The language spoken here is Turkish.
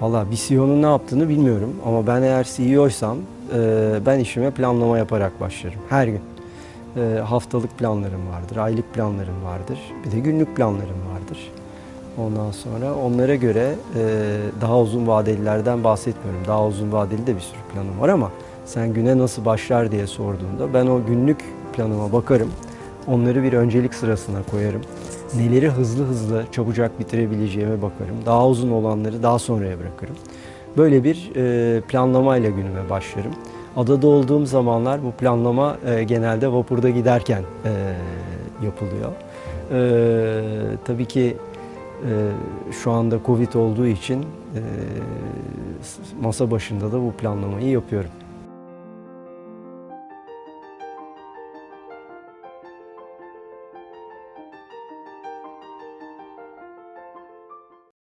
Valla bir CEO'nun ne yaptığını bilmiyorum ama ben eğer CEO'ysam e, ben işime planlama yaparak başlarım her gün. E, haftalık planlarım vardır, aylık planlarım vardır, bir de günlük planlarım vardır. Ondan sonra onlara göre e, daha uzun vadelilerden bahsetmiyorum. Daha uzun vadeli de bir sürü planım var ama sen güne nasıl başlar diye sorduğunda ben o günlük planıma bakarım. Onları bir öncelik sırasına koyarım. Neleri hızlı hızlı çabucak bitirebileceğime bakarım. Daha uzun olanları daha sonraya bırakırım. Böyle bir e, planlamayla günüme başlarım. Adada olduğum zamanlar bu planlama e, genelde vapurda giderken e, yapılıyor. E, tabii ki e, şu anda Covid olduğu için e, masa başında da bu planlamayı yapıyorum.